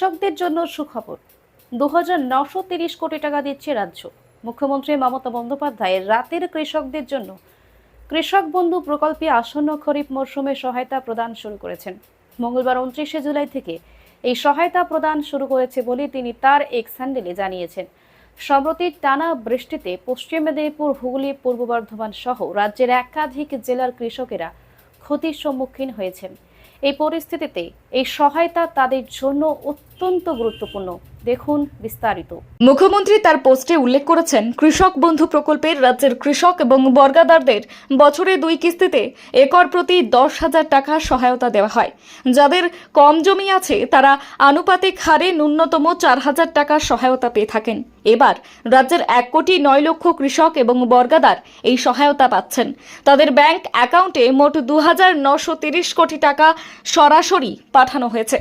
কৃষকদের জন্য সুখবর। দু হাজার নশো তিরিশ কোটি টাকা দিচ্ছে রাজ্য। মুখ্যমন্ত্রী মমতা বন্দ্যোপাধ্যায় রাতের কৃষকদের জন্য কৃষক বন্ধু প্রকল্পে আসন্ন খরিফ মরশুমে সহায়তা প্রদান শুরু করেছেন। মঙ্গলবার উনত্রিশে জুলাই থেকে এই সহায়তা প্রদান শুরু করেছে বলে তিনি তার এক স্যান্ডেলে জানিয়েছেন। সম্প্রতি টানা বৃষ্টিতে পশ্চিম মেদিনীপুর, হুগলি, পূর্ব বর্ধমান সহ রাজ্যের একাধিক জেলার কৃষকেরা ক্ষতির সম্মুখীন হয়েছেন। এই পরিস্থিতিতে এই সহায়তা তাদের জন্য অত্যন্ত গুরুত্বপূর্ণ। দেখুন বিস্তারিত। মুখ্যমন্ত্রী তার পোস্টে উল্লেখ করেছেন, কৃষক বন্ধু প্রকল্পের রাজ্যের কৃষক এবং বর্গাদারদের বছরে দুই কিস্তিতে একর প্রতি দশ হাজার টাকা সহায়তা দেওয়া হয়। যাদের কম জমি আছে, তারা আনুপাতিক হারে ন্যূনতম চার হাজার টাকা সহায়তা পেয়ে থাকেন। এবার রাজ্যের এক কোটি নয় লক্ষ কৃষক এবং বর্গাদার এই সহায়তা পাচ্ছেন। তাদের ব্যাংক অ্যাকাউন্টে মোট দু হাজার নশো তিরিশ কোটি টাকা সরাসরি পাঠানো হয়েছে।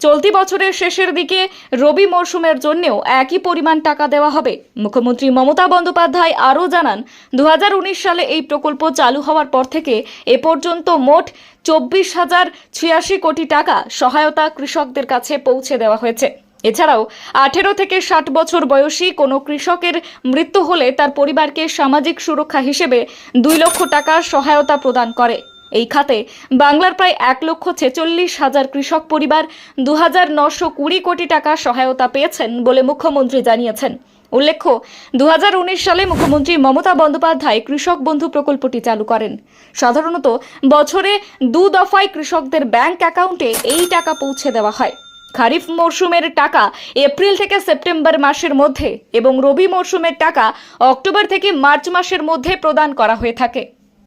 চলতি বছরের শেষের দিকে রবি মরশুমের জন্যও একই পরিমাণ টাকা দেওয়া হবে। মুখ্যমন্ত্রী মমতা বন্দ্যোপাধ্যায় আরও জানান দু হাজার উনিশ সালে এই প্রকল্প চালু হওয়ার পর থেকে এ পর্যন্ত মোট চব্বিশ হাজার ছিয়াশি কোটি টাকা সহায়তা কৃষকদের কাছে পৌঁছে দেওয়া হয়েছে। এছাড়াও আঠেরো থেকে ষাট বছর বয়সী কোনো কৃষকের মৃত্যু হলে তার পরিবারকে সামাজিক সুরক্ষা হিসেবে দুই লক্ষ টাকার সহায়তা প্রদান করে। এই খাতে বাংলার প্রায় এক লক্ষ ছেচল্লিশ হাজার কৃষক পরিবার দু হাজার নশো কুড়ি কোটি টাকা সহায়তা পেয়েছেন বলে মুখ্যমন্ত্রী জানিয়েছেন। উল্লেখ্য দু হাজার উনিশ সালে মুখ্যমন্ত্রী মমতা বন্দ্যোপাধ্যায় কৃষক বন্ধু প্রকল্পটি চালু করেন। সাধারণত বছরে দু দফায় কৃষকদের ব্যাংক অ্যাকাউন্টে এই টাকা পৌঁছে দেওয়া হয়। খারিফ মরশুমের টাকা এপ্রিল থেকে সেপ্টেম্বর মাসের মধ্যে এবং রবি মরশুমের টাকা অক্টোবর থেকে মার্চ মাসের মধ্যে প্রদান করা হয়ে থাকে।